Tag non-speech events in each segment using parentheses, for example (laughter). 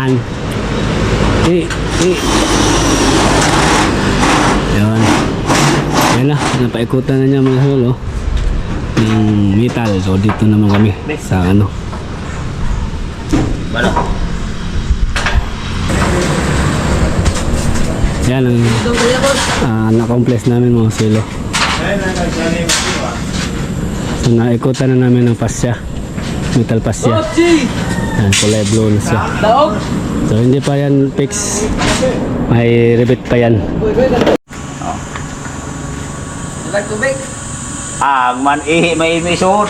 Yan. Eh, eh. Yan. Yan na. Napaikutan na niya mga halo. Ng metal. So dito naman kami. Sa ano. Bala. Yan ang uh, na-compress namin mga silo. So naikutan na namin ng pasya. Metal pasya. Yan, kulay blue na siya. So hindi pa yan fix. May rivet pa yan. Ang man ihi may emission.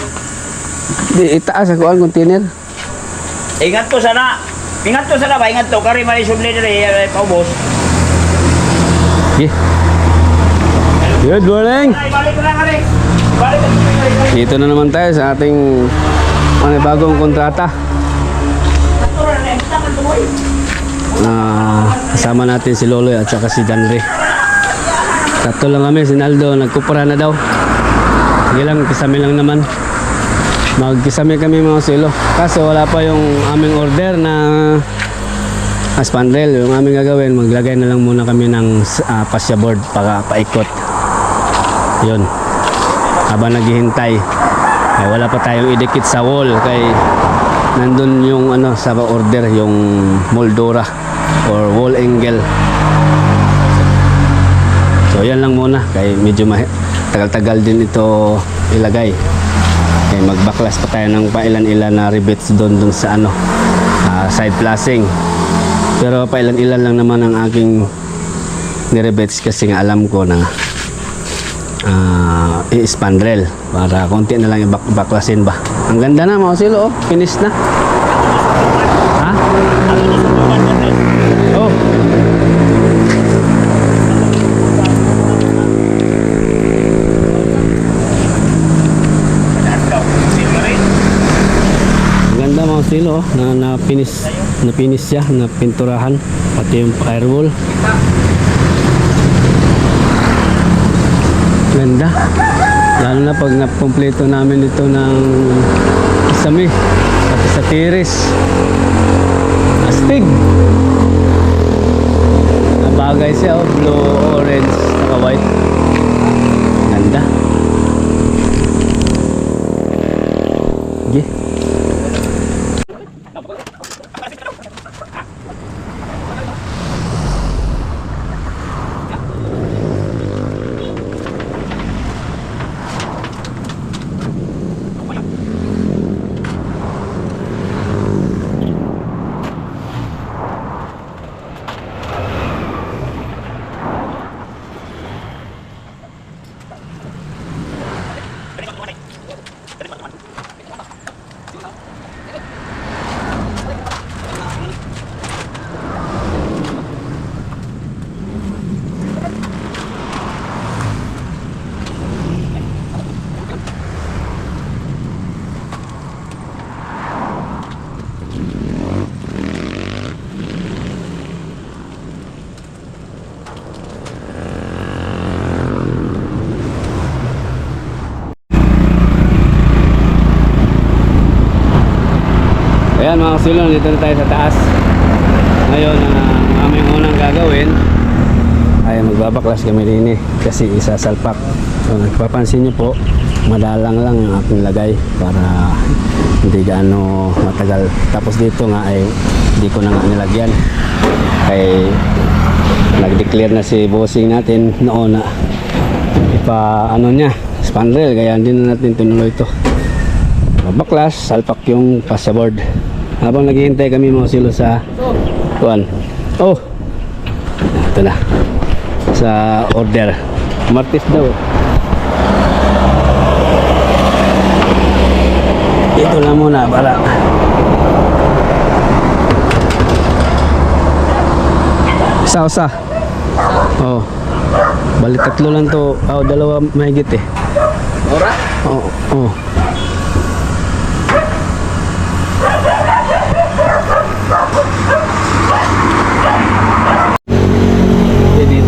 Di itaas ako ang container. Ingat to sana. Ingat to sana ba? Ingat to. Kari may sudli diri paubos. Okay. Good morning. Ko. Dito na naman tayo sa ating ano, bagong kontrata. Ah, kasama natin si Loloy at saka si Danre. Tatlo lang kami, si Naldo, nagkupura na daw. Sige lang, kisame lang naman. Magkisame kami mga silo. Kaso wala pa yung aming order na uh, spandrel. Yung aming gagawin, maglagay na lang muna kami ng uh, pasya board para paikot. Yun. Habang naghihintay. Ay, wala pa tayong idikit sa wall kay nandun yung ano sa order yung moldura or wall angle. So yan lang muna kay medyo tagal-tagal din ito ilagay. Kaya magbaklas pa tayo ng pailan-ilan na rivets doon dun sa ano ah, side flashing. Pero pailan-ilan lang naman ang aking ni-rivets kasi nga alam ko na ah i-spandrel para konti na lang i-baklasin ba. Ang ganda na mga silo, oh. finish na. Ha? Oh. Ganda mga silo, oh. na na finish na finish siya, na pinturahan pati yung firewall. Ganda. Lalo na pag nakompleto namin ito ng isami. Pati sa tiris. Astig. Nabagay siya oh. Blue, orange, saka white. Ganda. Sige. Kasilon, dito na tayo sa taas. Ngayon, ang aming unang gagawin ay magbabaklas kami din eh kasi isasalpak. So nagpapansin niyo po, madalang lang ang aking lagay para hindi gaano matagal. Tapos dito nga ay hindi ko na nga nilagyan. Kay nag-declare na si bossing natin noon na ipa ano niya, spandrel kaya hindi na natin tinuloy ito. Baklas, salpak yung passport. Habang naghihintay kami mga silo sa kuan. Oh. Ito na. Sa order. Martis daw. Ito na muna para Isa-isa. Oh. Balik tatlo lang to. Oh, dalawa mahigit eh. Ora. Oh, oh.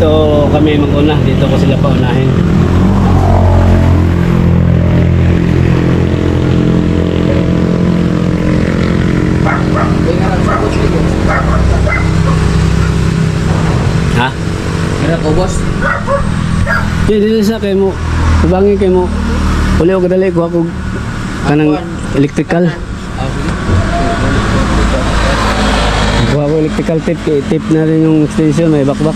dito kami maguna. Dito ko sila paunahin. Ha? Gara ko boss? Di dito sa kay mo. Ubangin kay mo. Uli og dali. Ko ako kanang ano? electrical. Ah, Kuha ko electrical tape, tape na rin yung station, may bakbak.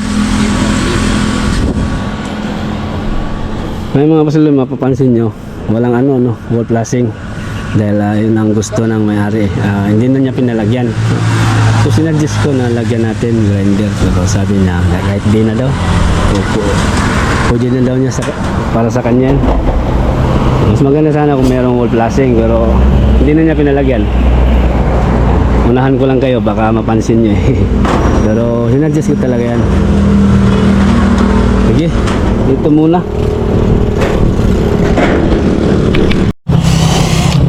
May mga pasuloy mapapansin nyo, walang ano, no, wall flashing. Dahil ah, yun ang gusto ng may-ari. Ah, hindi na niya pinalagyan. So sinadjust ko na lagyan natin grinder. Pero sabi niya, kahit di na daw. Opo. Pwede na daw niya sa, para sa kanya. Mas maganda sana kung merong wall flashing pero hindi na niya pinalagyan. Unahan ko lang kayo, baka mapansin niyo eh. (laughs) Pero sinadjust ko talaga yan. Sige, dito muna.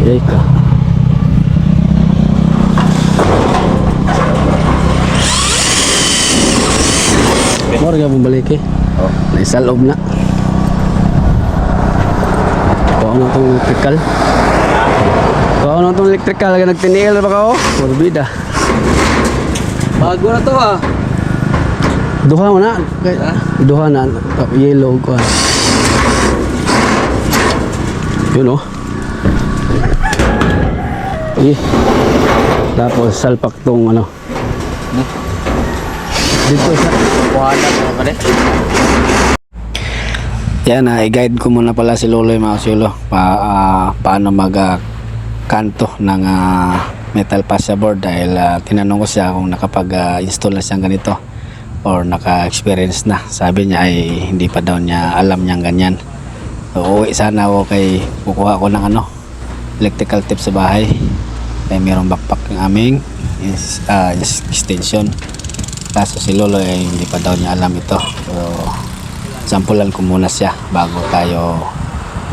Yay ka. Mora ka bumalik eh. Oh. Naisalob na. Kuha na itong electrical. Kuha na itong electrical. Nagtiniil na ba ka oh? Morbida. Bago na to ah. Duha mo na. Duha na. Yellow ko. Yun oh. Eh. Tapos salpak tong ano. Dito sa Kuha na to pa rin. Yan, ah, i-guide ko muna pala si Lolo yung mga silo pa, ah, paano mag ah, kanto ng ah, metal board dahil ah, tinanong ko siya kung nakapag-install na siyang ganito or naka-experience na. Sabi niya ay hindi pa daw niya alam niyang ganyan. So, uwi sana ako kay kukuha ko ng ano, electrical tip sa bahay. Kaya mayroong backpack ng aming is, is- extension. Kaso si Lolo ay hindi pa daw niya alam ito. So, sampulan ko muna siya bago tayo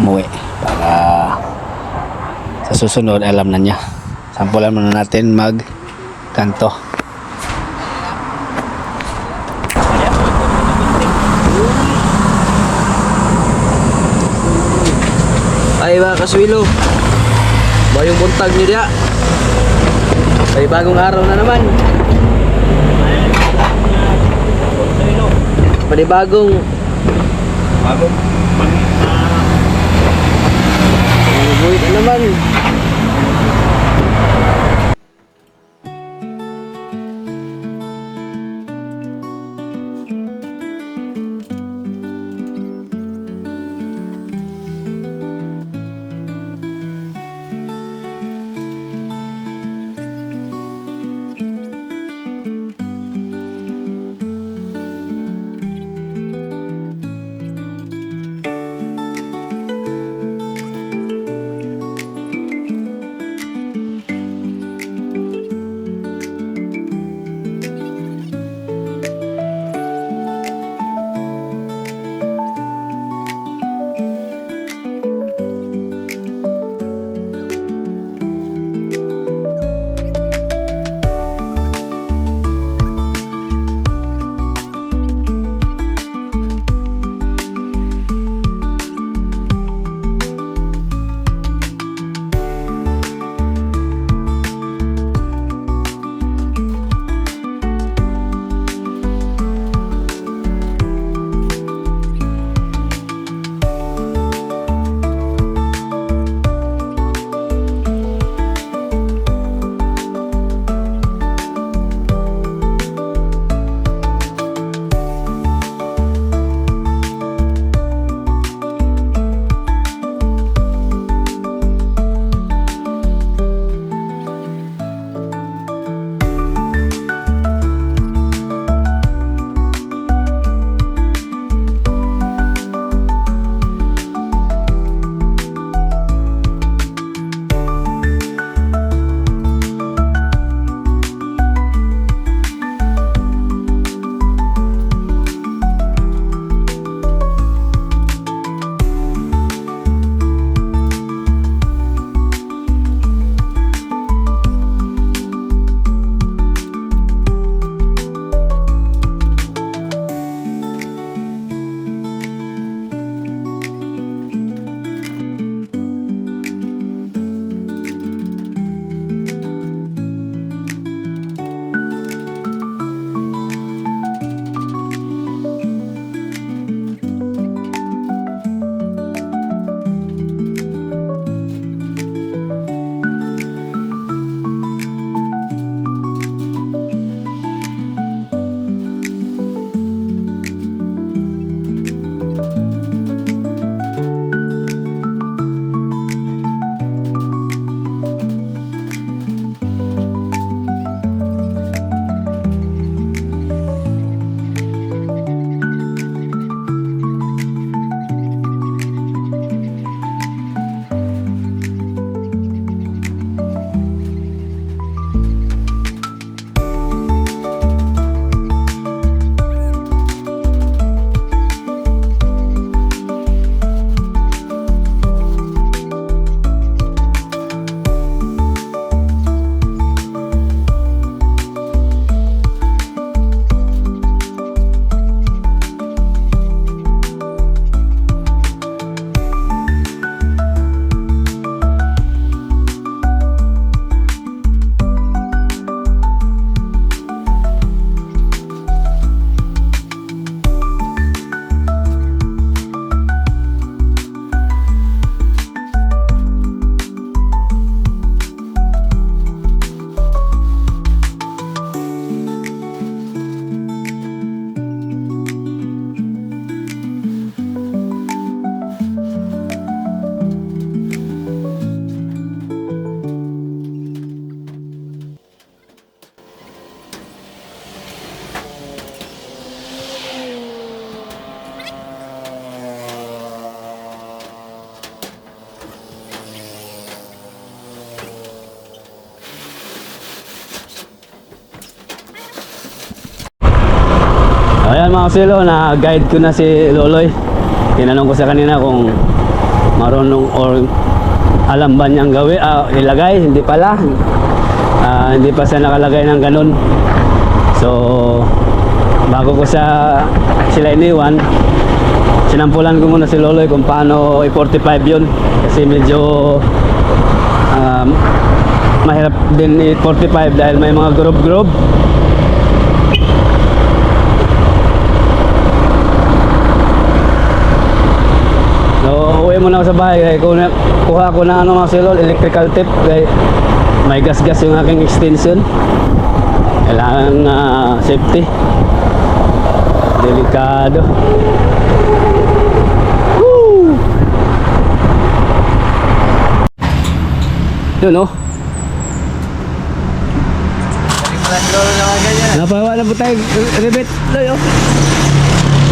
umuwi para sa susunod alam na niya sampulan muna natin mag kanto Ay mga kaswilo. Bayong buntag niyo diya. Ay bagong araw na naman. Panibagong Bago. buhay na naman. Mga silo, na-guide ko na si Loloy. Tinanong ko sa kanina kung marunong or alam ba niyang gawin, ah, ilagay, hindi pala. Ah, hindi pa siya nakalagay ng ganun. So, bago ko siya sila iniwan, sinampulan ko muna si Loloy kung paano i-45 yun. Kasi medyo um, mahirap din i-45 dahil may mga group-group. So, uwi muna ako sa bahay. Kaya kuha, kuha ko na ano mga silol, electrical tape. Kaya may gas-gas yung aking extension. Kailangan na safety. Delikado. Woo! Yun oh. Napawa na po tayo. Ribet. Loy oh.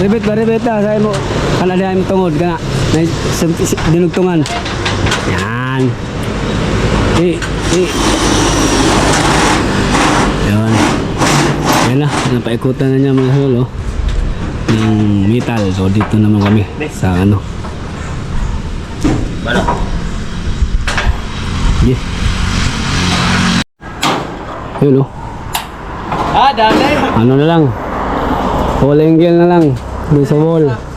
Ribet ba? Ribet na. Sabi mo. Kana diyan mo tungod. Kana. May dinugtungan. Yan. Eh. Eh. Yan. Yan na. Napaikutan na niya mga hulo. Ng metal. So dito naman kami. Sa ano. Bala. Yeah. Yun oh. Ah, dami. Ano na lang. Wall angle na lang. Doon sa wall.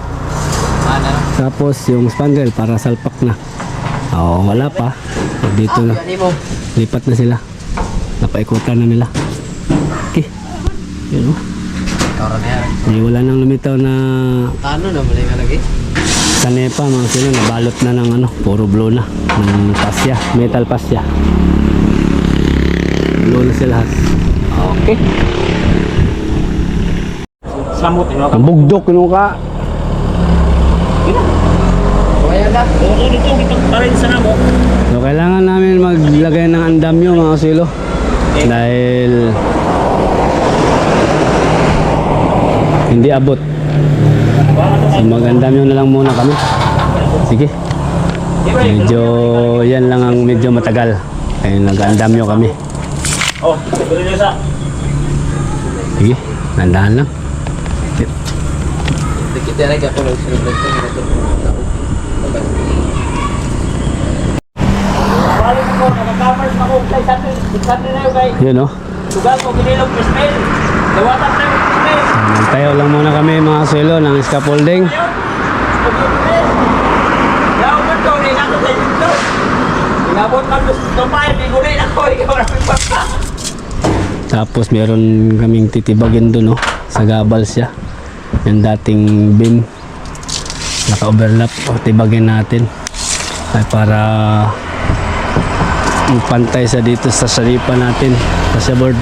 Tapos yung spandrel para salpak na. Oo, wala pa. Dito na. Lipat na sila. Napaikutan na nila. Okay. Yun oh. Karon na yan. Di wala nang lumitaw na Ano na mali nga lagi? sa nepa mga sila nabalot na ng ano, puro blue na. Ng pasya, metal pasya. Blue na sila lahat. Okay. Samot. Ang bugdok nung ka. Kaya na. Oo, dito, dito, tarin sa namo. So kailangan namin maglagay ng andamyo mga silo. Dahil hindi abot. So mag-andamyo na lang muna kami. Sige. Medyo yan lang ang medyo matagal. Kaya nag-andamyo kami. Sige, nandahan lang. Dikit na lang sinublet ko. Balik ko, nakakamers na ko. Kay Santo, Santo na yun. Yun oh. Sugal ko, ginilog ko smell. Dawatan na. Tayo lang muna kami mga silo ng scaffolding. Pagpapa. (laughs) Tapos meron kaming titibagin doon oh, sa gabal siya. Yung dating beam. Naka-overlap. O, tibagin natin. Ay para pantay sa dito sa salipa natin. Sa board.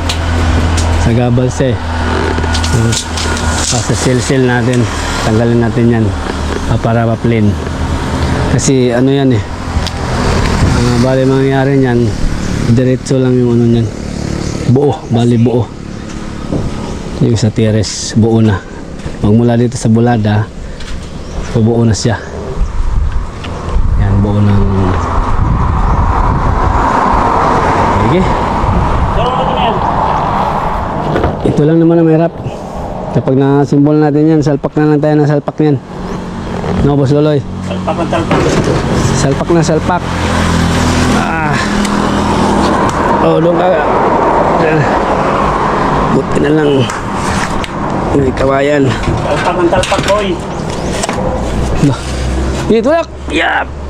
Sa gabal siya eh. So, sa seal-seal natin. Tanggalin natin yan. Ah, para pa-plain. Kasi ano yan eh. Uh, bali mangyayari niyan, diretso lang yung ano niyan. Buo, bali buo. Yung sa tires, buo na. Magmula dito sa bulada, buo na siya. Yan, buo ng... Sige, Pero ano na yan? Ito lang naman ang mahirap. Kapag na-symbol natin yan, salpak na lang tayo ng salpak yan. No, Boss Loloy? Talpak ang talpak. Salpak na salpak. Ah. Oh, doon ka. Buti na lang. May kawayan. Talpak ang talpak, boy. Dito lang. Yap.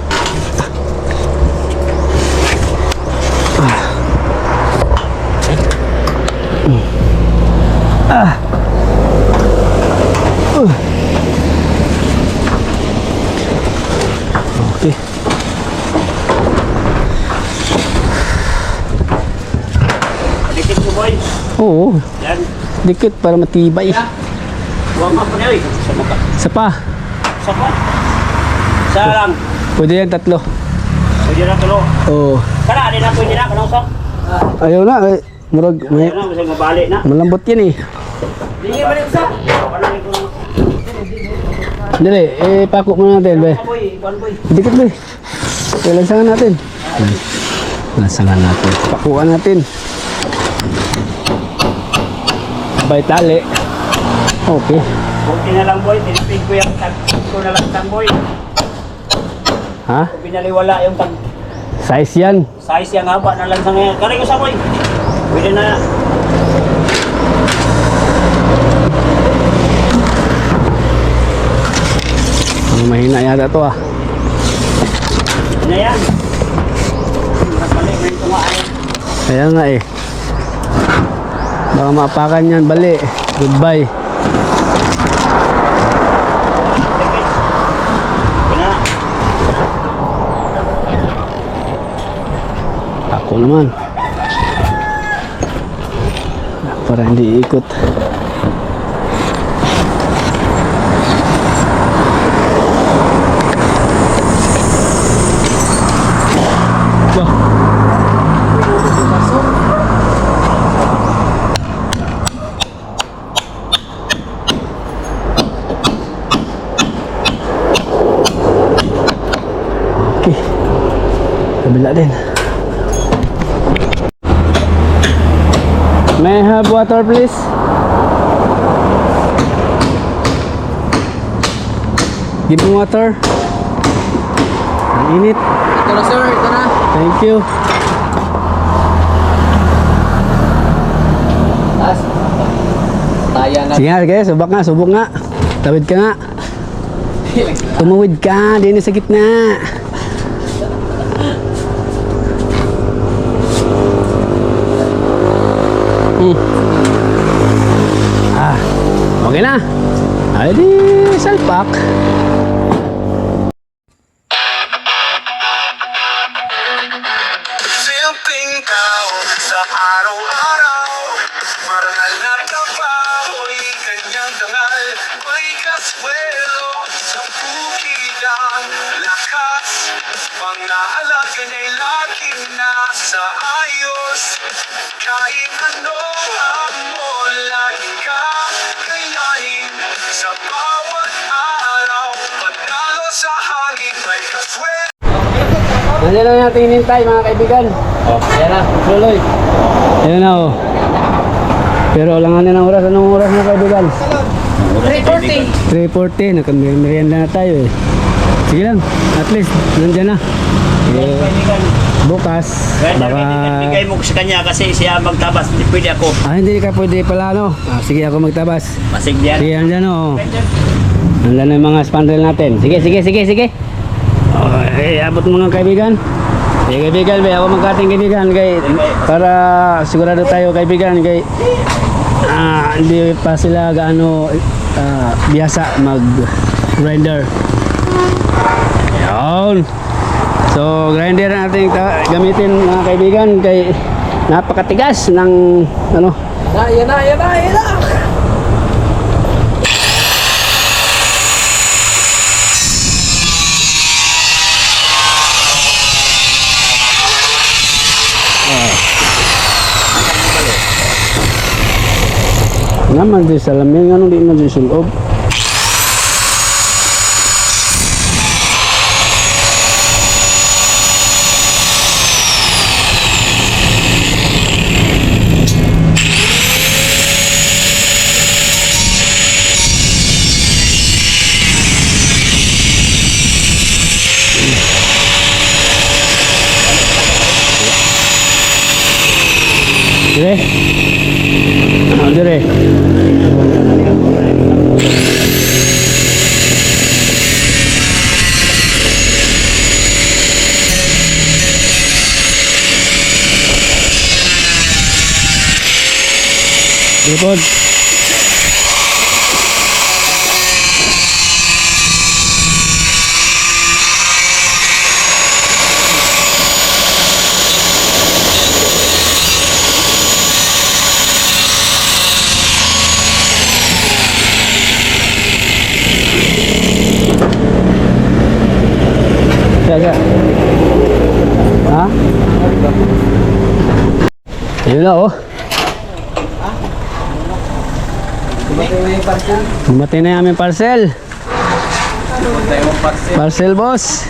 Ah. Uh. Okay. Dikit mo, boy. Oo, Yan. dikit para matibay. Huwag ka pa niya, eh. Sa mukha. Isa pa. Sa pa. Sa lang. Pwede yan tatlo. Pwede na tulo. Oo. Kana, di na pwede na. Kanong sa? Ayaw na. Eh, murag, may, na. malambot yan eh. Ano. Dali, eh, pako muna natin, be. Boy. Kuan, boy. Dikit, be. Okay, lansangan natin. Lansangan natin. Pakuan natin. Sabay tali. Okay. Buti na lang boy, tinipid ko yung tag ko na lang tag boy. Ha? Kung binaliwala yung tag Size yan. size yung haba na lang sa ngayon. Kari ko sa boy. Pwede na. Ang mahina yata to ah. Na yan. Nakapalik na yung tumaan. Kaya nga eh. Baka maapakan yan, bali. Goodbye. Ako naman. Para hindi ikot. Okay. Kabila din. May I have water please? Give me water. Ang init. Ito na sir, ito na. Thank you. Taas. Taya na. Sige nga, sige. Subak nga, subok nga. Tawid ka nga. (laughs) Tumawid ka. Di na sa gitna. Ah, okay na. Ay di, salpak. Nandiyan na natin hinintay mga kaibigan. Oh, ayan na. Tuloy. Ayun na oh. Pero wala nga na ng oras. Anong oras na kaibigan? 3.40. 3.40. Nakamerienda na tayo eh. Sige lang. At least, nandiyan na. Eh, bukas, Kaya baka... bigay mo sa kanya kasi siya magtabas. Hindi pwede ako. Ah, hindi ka pwede pala, no? Ah, sige, ako magtabas. Masig diyan. Sige, nandiyan oh. Nandiyan na yung mga spandrel natin. Sige, sige, sige, sige. Oh, eh, abot mga kaibigan. Eh, kaibigan, may ako magkating kaibigan kay para sigurado tayo kaibigan kay ah, hindi pa sila gaano ah, biyasa mag grinder. Yan. So, grinder natin gamitin mga kaibigan kay napakatigas ng ano Ayan na, ayan na, ayan na. Naman di salamin ano di man di sulob. Dire. Ano dire? Siya, siya. Ha? Ayun na oh. Dumating na yung parcel. Dumating na yung aming parcel. Parcel. Boss.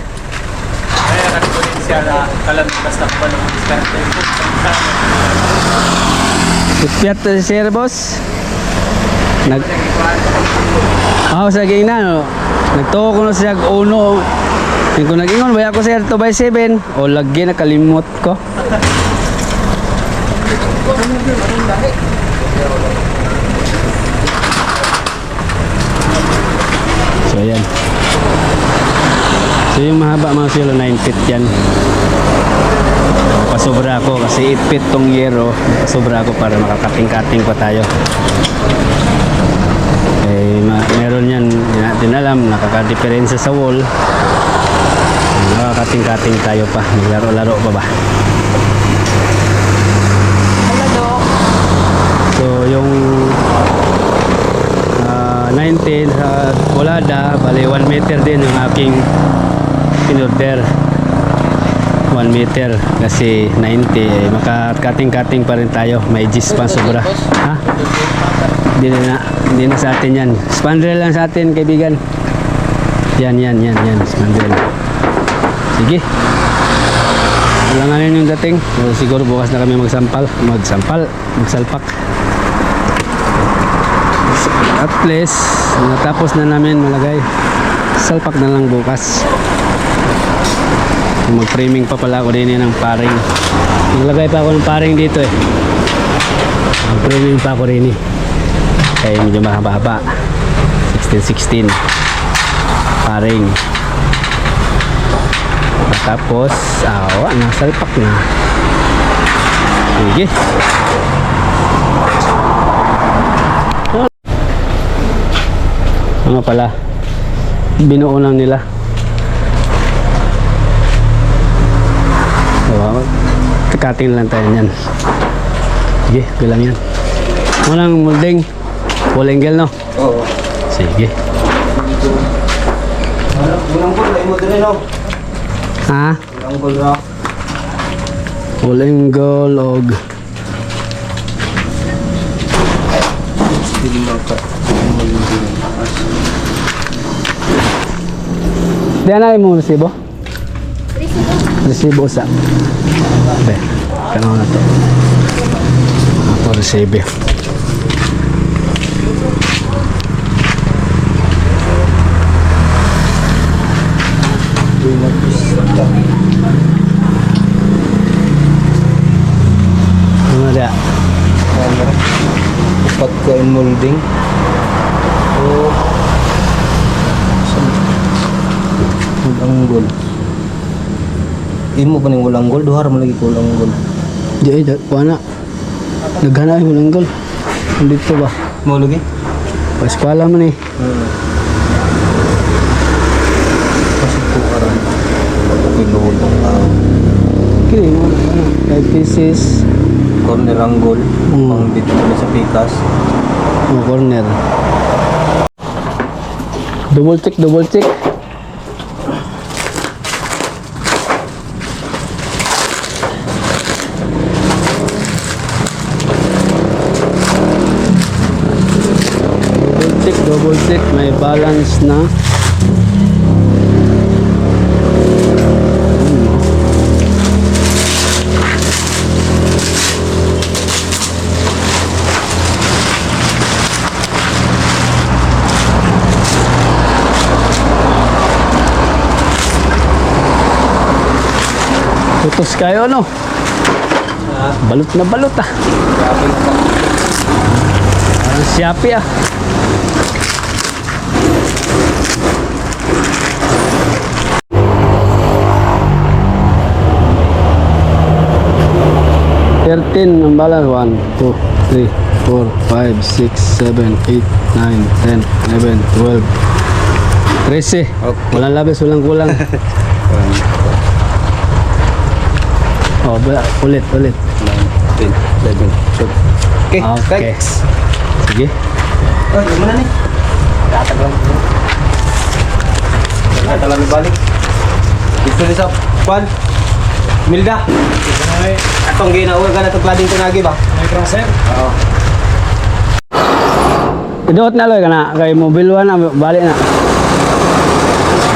Kaya nagkunin siya na kalampas na pa ng diskarte. Pipyat to si sir boss. Nag Ako sa gina no. Nagtuo ko na siya uno. Yung kung nag-ingon ba ako sa 2 by 7 o lagi na kalimot ko. (laughs) So ayan. So yung mahaba mga silo 9 feet yan. Pasobra ako kasi 8 feet tong yero. Pasobra ako para makakating-kating pa tayo. Eh, ma- meron yan, hindi natin alam, nakaka-diferensya sa wall. Nakakating-kating tayo pa. Maglaro-laro pa ba? So, yung 19 sa Colada, bali 1 meter din yung aking in-order. 1 meter kasi 90 eh, makakating-kating pa rin tayo. May G's pa sobra. Ha? Hindi na, hindi na sa atin yan. Spandrel lang sa atin, kaibigan. Yan, yan, yan, yan. Spandrel. Sige. Wala nga yun yung dating. So, siguro bukas na kami magsampal. Magsampal. Magsalpak. At least, natapos na namin malagay. Salpak na lang bukas. Mag-framing pa pala ako din yan ng paring. Naglagay pa ako ng paring dito eh. Mag-framing pa ako rin eh. Kaya medyo mahaba-haba. 16-16. Paring. Tapos, awa, nasalpak na. Sige. Ano pala? Binuo lang nila. So, tikating lang tayo niyan. Sige, bilang yan. Walang molding. Angle, no? Oo. Sige. Unang goal, ay mo din no? Ha? Unang goal ra. Full angle og Hindi maka. Diyan na mo resibo? Resibo sa. Be. Kano na to? Ako resibo. Ano da? Upat ko in molding. Oh. Ulang goal. Imo pa ning ulang goal, duhar mo lagi ko ulang goal. Di ay wala. Naghanap mo lang gol. Dito ba? Mo lagi? Paskwala man eh. Hmm. Pasok ko karon. Pinuhod ang tao. Kini mo ano, 5 pieces. Corner ang goal. Hmm. Pang dito kami sa pikas. Mo corner. Double check, double check. Check. May balance na. Tutos kayo no? Balot na balot ah. Parang siyapi ah. Thirteen ang balas. One, two, three, four, five, six, seven, eight, nine, ten, eleven, twelve. Trece. Walang labis, walang kulang. (laughs) oh, ba- ulit, ulit. 10, 11, so. Okay, Okay. thanks. Sige. Oh, yung muna ni. Tatag lang. Tatag lang balik. Gusto ni sa Juan. Milda. Atong ginawa ka na itong klading tinagi ba? May process? Oo. Idot na loy kana kay mobile one na balik na.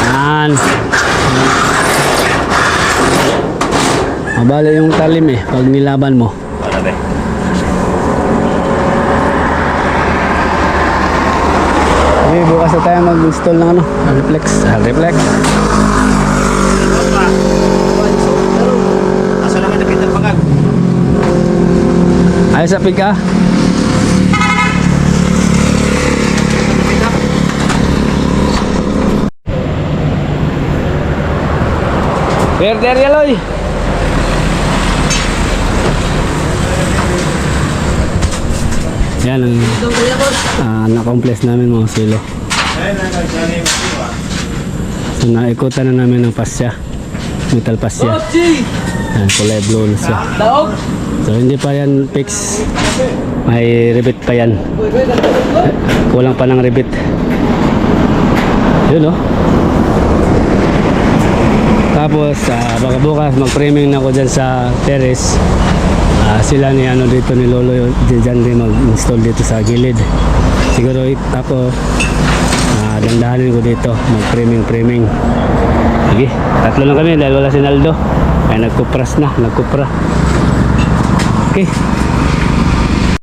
Yan. Mabali yung talim eh pag nilaban mo. Wala ba? bukas na tayo mag-install ng ano, reflex. Reflex. Ayos sa pika. Perder yaloy. Yan ang uh, na-compress namin mga silo. So naikutan na namin ng pasya. Metal pasya. Yan, kulay blue na siya. Daog. So hindi pa yan fix. May rivet pa yan. Kulang pa ng rivet. Yun oh. Tapos ah, baka bukas mag-framing na ako dyan sa terrace. Ah, sila ni ano dito ni Lolo dyan din mag-install dito sa gilid. Siguro ako ah, dandahanin ko dito mag-framing framing. Sige, tatlo lang kami dahil wala si Naldo. Kaya nagkupras na, nagkupra. Okay.